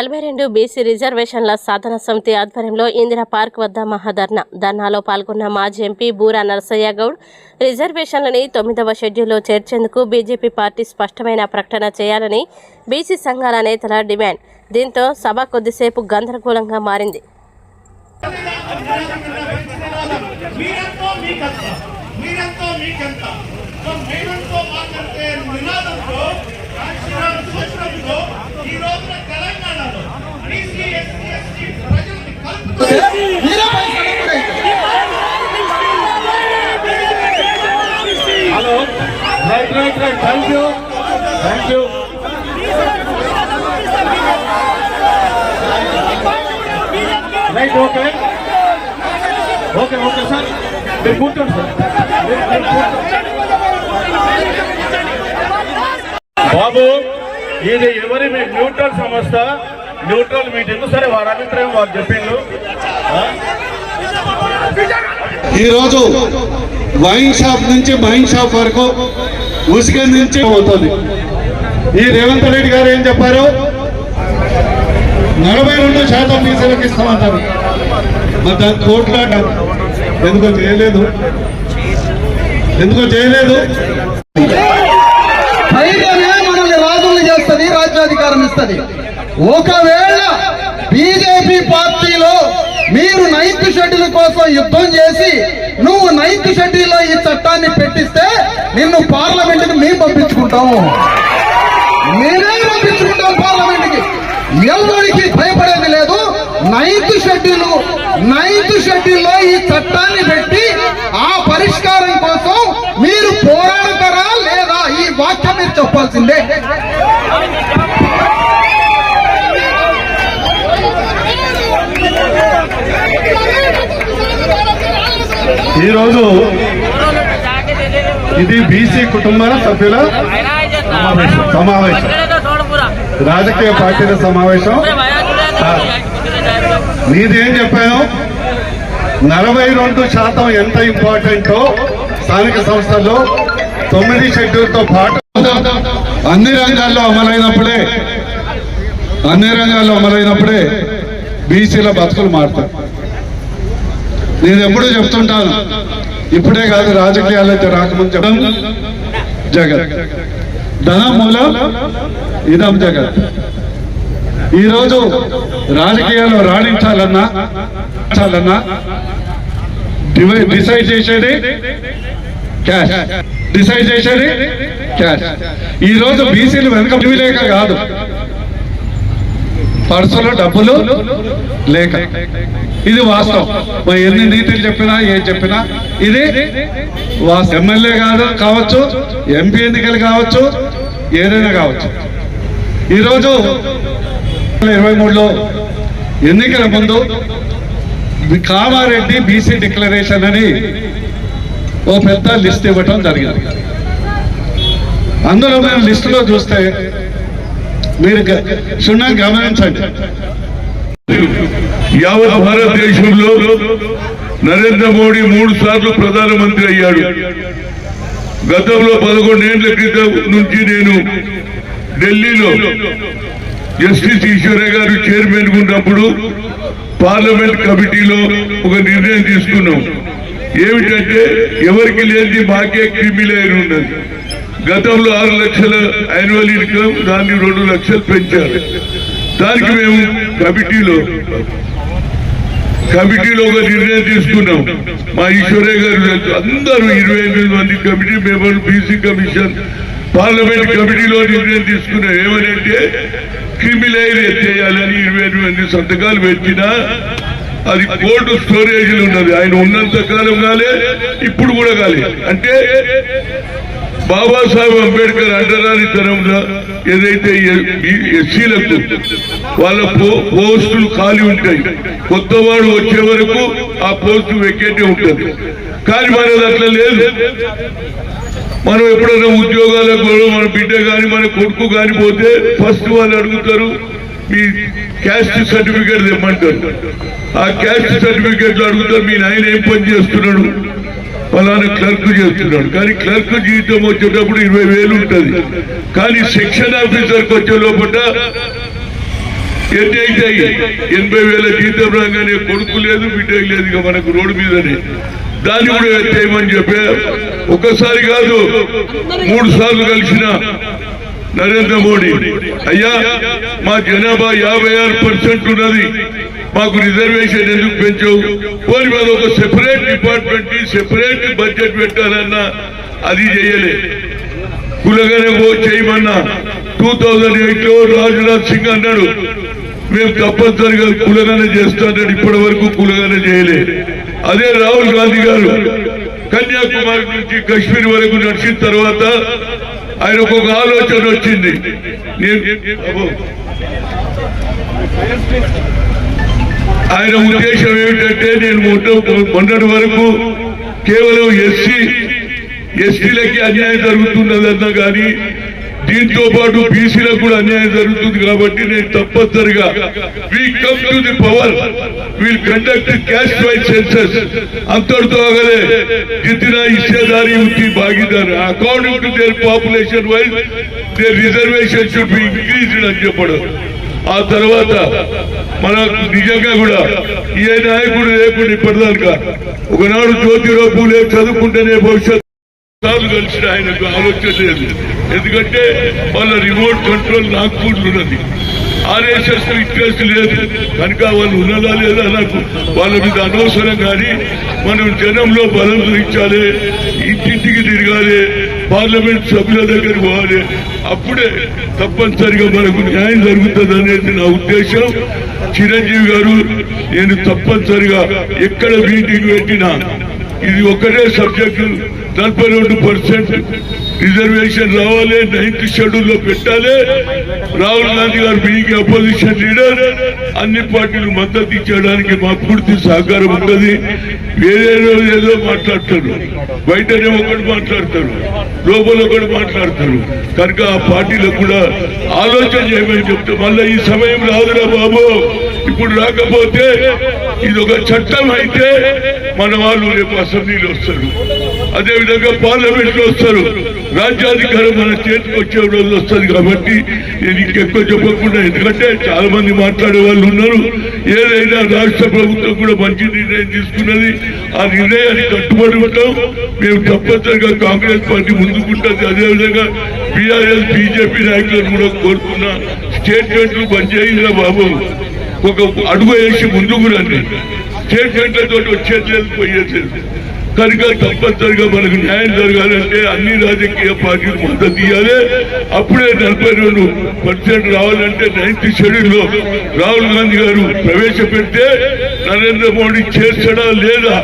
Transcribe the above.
నలభై రెండు బీసీ రిజర్వేషన్ల సాధన సమితి ఆధ్వర్యంలో ఇందిరా పార్క్ వద్ద మహాధర్నా. ధర్నాలో పాల్గొన్న మాజీ ఎంపీ బూరా నరసయ్య గౌడ్ రిజర్వేషన్లని తొమ్మిదవ షెడ్యూల్లో చేర్చేందుకు బీజేపీ పార్టీ స్పష్టమైన ప్రకటన చేయాలని బీసీ సంఘాల నేతల డిమాండ్. దీంతో సభ కొద్దిసేపు గందరగోళంగా మారింది. ఈ రోజున hello. Right right right. Thank you thank you right okay okay okay sir మీరు కూర్చోండి సార్ బాబు ఇది ఎవరి మీ న్యూట్రల్ సంస్థ? Neutral meeting. సరే వారి అభిప్రాయం వారు చెప్పిండు? ఈరోజు వైన్ షాప్ నుంచి వైన్ షాప్ వరకు ఉసుక నుంచి అవుతుంది ఈ రేవంత్ రెడ్డి గారు ఏం చెప్పారు? నలభై రెండు శాతం మీసలకు ఇస్తామంటారు. మరి దాని కోట్లాట ఎందుకో చేయలేదు? ఎందుకో చేయలేదు? రాజ్యాధికారం ఇస్తుంది. ఒకవేళ బీజేపీ పార్టీలో మీరు నైన్త్ షెడ్యూల్ కోసం యుద్ధం చేసి నువ్వు నైన్త్ షెడ్యూల్లో ఈ చట్టాన్ని పెట్టిస్తే నిన్ను పార్లమెంట్కి మేము పంపించుకుంటాము. మేమే పంపించుకుంటాం పార్లమెంట్కి ఎవరికి భయపడేది లేదు. నైన్త్ షెడ్యూల్ నైన్త్ షెడ్యూల్లో ఈ చట్టాన్ని పెట్టి ఆ పరిష్కారం కోసం మీరు పోరాడతారా లేదా ఈ వాక్యం మీరు చెప్పాల్సిందే. ఈరోజు ఇది బీసీ కుటుంబాల సభ్యుల సమావేశం. సమావేశం. రాజకీయ పార్టీల సమావేశం. నీదేం చెప్పాను నలభై రెండు శాతం ఎంత ఇంపార్టెంటో స్థానిక సంస్థల్లో తొమ్మిది షెడ్యూల్తో పాటు అన్ని రంగాల్లో అమలైనప్పుడే అన్ని రంగాల్లో అమలైనప్పుడే బీసీల బతుకులు మారుతాయి. నేను ఎప్పుడూ చెప్తుంటాను. ఇప్పుడే కాదు రాజకీయాలు అయితే రాకముందు చెప్పడం. జగత్. ధన మూలం ఇదం జగత్. ఈరోజు రాజకీయాల్లో రాణించాలన్నా చాలన్నా డివై- డిసైడ్ చేసేది క్యాష్. డిసైడ్ చేసేది క్యాష్. ఈరోజు బీసీలు వెనుక లేక కాదు. పర్సులో డబ్బులు లేక. ఇది వాస్తవం. ఎన్ని నీతులు చెప్పినా ఏం చెప్పినా ఇది ఎమ్మెల్యే కాదు కావచ్చు ఎంపీ ఎన్నికలు కావచ్చు ఏదైనా కావచ్చు. ఈరోజు ఇరవై మూడులో ఎన్నికల ముందు కామారెడ్డి బీసీ డిక్లరేషన్ అని ఓ పెద్ద లిస్ట్ ఇవ్వటం జరిగింది. అందులో మేము లిస్టులో చూస్తే మీరు సున్నా గమనించండి. యావత్ భారతదేశంలో నరేంద్ర మోడీ మూడు సార్లు ప్రధానమంత్రి అయ్యాడు. గతంలో పదకొండేళ్ళ క్రితం నుంచి నేను ఢిల్లీలో జస్టిస్ ఈశ్వరయ్య గారు చైర్మన్ ఉన్నప్పుడు పార్లమెంట్ కమిటీలో ఒక నిర్ణయం తీసుకున్నాం. ఏమిటంటే ఎవరికి లేనిది మాకే క్రిమిలేయర్ ఉన్నది. గతంలో ఆరు లక్షల యాన్యువల్ ఇన్కమ్ దాన్ని రెండు లక్షలు పెంచారు దానికి మేము కమిటీలో కమిటీలో ఒక నిర్ణయం తీసుకున్నాం. మా ఈశ్వరయ్య గారు అందరూ ఇరవై ఎనిమిది మంది కమిటీ మెంబర్లు బీసీ కమిషన్ పార్లమెంట్ కమిటీలో నిర్ణయం తీసుకున్నాం. ఏమనంటే క్రిమిలైన్ చేయాలని ఇరవై ఎనిమిది మంది సంతకాలు పెట్టినా అది కోల్డ్ స్టోరేజ్ ఉన్నది. ఆయన ఉన్నంత కాలం కాలే ఇప్పుడు కూడా కాలే. అంటే బాబాసాహెబ్ అంబేద్కర్ అంటరాని తరంలో ఏదైతే ఎస్సీలకు వాళ్ళ పోస్టులు ఖాళీ ఉంటాయి కొత్త వాడు వచ్చే వరకు ఆ పోస్టు వెకేటే ఉంటుంది. కానీ మనది అట్లా లేదు. మనం ఎప్పుడైనా ఉద్యోగాలకు మన బిడ్డ కానీ మన కొడుకు కానీ పోతే ఫస్ట్ వాళ్ళు అడుగుతారు మీ క్యాస్ట్ సర్టిఫికేట్ తెమ్మంటారు. ఆ క్యాస్ట్ సర్టిఫికేట్లు అడుగుతారు మీ నాయన ఏం పని చేస్తున్నాడు? ఫలానా క్లర్క్ చేస్తున్నాడు. కానీ క్లర్క్ జీతం వచ్చేటప్పుడు ఇరవై వేలు ఉంటుంది. కానీ సెక్షన్ ఆఫీసర్కి వచ్చే లోపల ఎన్ని అవుతాయి ఎనభై వేల జీతం రాగానే కొడుకు లేదు బిడ్డ లేదు ఇక మనకు రోడ్డు మీదనే. దాన్ని కూడా చేయమని చెప్పే? ఒకసారి కాదు మూడు సార్లు కలిసిన నరేంద్ర మోడీ. అయ్యా మా జనాభా యాభై ఆరు పర్సెంట్ ఉన్నది. మాకు రిజర్వేషన్ ఎందుకు పెంచావు? పోనీ మీద ఒక సెపరేట్ డిపార్ట్మెంట్ సెపరేట్ బడ్జెట్ పెట్టాలన్నా అది చేయలే. కులగానే ఓ చేయమన్నా. టూ థౌజండ్ ఎయిట్లో రాజ్నాథ్ సింగ్ అన్నాడు మేము తప్పనిసరిగా కులగానే చేస్తాడు ఇప్పటి వరకు కులగానే చేయలే. అదే రాహుల్ గాంధీ గారు కన్యాకుమారి నుంచి కశ్మీర్ వరకు నడిచిన తర్వాత ఆయన ఒక ఆలోచన వచ్చింది. నేను ఆయన ఉద్దేశం ఏమిటంటే నేను మొన్నటి వరకు కేవలం ఎస్సీ ఎస్టీలకి అన్యాయం జరుగుతున్నదన్నా కానీ దీంతో పాటు బీసీలకు కూడా అన్యాయం జరుగుతుంది కాబట్టి నేను తప్పనిసరిగా we come to the power will conduct caste wise census అంతటితో ఆగలే జితిన ఇచ్చేదారి ఉత్తి భాగీదారు. According to their population wise their reservation should be increased అని చెప్పడం. ఆ తర్వాత మన నిజంగా కూడా ఏ నాయకుడు లేకుండా ఇప్పటిదాకా ఒకనాడు జ్యోతిరావు పూలే చదువుకుంటేనే భవిష్యత్తు. సార్లు కలిసిన ఆయనకు ఆలోచన లేదు. ఎందుకంటే వాళ్ళ రిమోట్ కంట్రోల్ నాగ్పూర్ ఉన్నది. ఆర్ఎస్ఎస్ ఇంట్రెస్ట్ లేదు. కనుక వాళ్ళు ఉన్నదా లేదా నాకు వాళ్ళ మీద అనవసరం కానీ మనం జనంలో బలం చూపించాలి ఇంటింటికి తిరగాలి పార్లమెంట్ సభ్యుల దగ్గర పోవాలి. అప్పుడే తప్పనిసరిగా మనకు న్యాయం జరుగుతుంది అనేది నా ఉద్దేశం. చిరంజీవి గారు నేను తప్పనిసరిగా ఎక్కడ మీటింగ్ పెట్టినా ఇది ఒకటే సబ్జెక్టు నలభై రెండు పర్సెంట్ రిజర్వేషన్ రావాలి నైన్త్ షెడ్యూల్లో పెట్టాలి. రాహుల్ గాంధీ గారు మీకు అపోజిషన్ లీడర్ అన్ని పార్టీలు మద్దతు ఇచ్చడానికి మా పూర్తి సహకారం ఉన్నది. వేరేదో ఏదో మాట్లాడతారు. బయటనే ఒకటి మాట్లాడతారు. లోపల ఒకటి మాట్లాడతారు. కనుక ఆ పార్టీలకు కూడా ఆలోచన చేయమని చెప్తే మళ్ళీ ఈ సమయం రాదురా బాబు. ఇప్పుడు రాకపోతే ఇది ఒక చట్టం అయితే మన వాళ్ళు రేపు అసెంబ్లీలో వస్తారు. అదేవిధంగా పార్లమెంట్లో పార్లమెంట్లో వస్తారు. రాజ్యాధికారం మన చేతికి వచ్చే రోజులు వస్తుంది కాబట్టి నేను ఇంకెక్కువ చెప్పకుండా ఎందుకంటే చాలా మంది మాట్లాడే వాళ్ళు ఉన్నారు. ఏదైనా రాష్ట్ర ప్రభుత్వం కూడా మంచి నిర్ణయం తీసుకున్నది. ఆ నిర్ణయాన్ని కట్టుబడి ఉంటాం. మేము తప్పనిసరిగా కాంగ్రెస్ పార్టీ ముందుకుంటుంది. అదేవిధంగా బీఆర్ఎస్ బీజేపీ నాయకులను కూడా కోరుకున్నా స్టేట్మెంట్లు బంద్ బాబు. ఒక అడుగు వేసి ముందుకు రండి స్టేట్మెంట్లతో వచ్చేది లేదు పోయేది. లేదు కనుక తప్పనిసరిగా మనకు న్యాయం జరగాలంటే అన్ని రాజకీయ పార్టీలు మద్దతు ఇవ్వాలి అప్పుడే నలభై రెండు పర్సెంట్ రావాలంటే నైన్త్ షెడ్యూల్లో రాహుల్ గాంధీ గారు ప్రవేశపెడితే నరేంద్ర మోడీ చేస్తాడా లేదా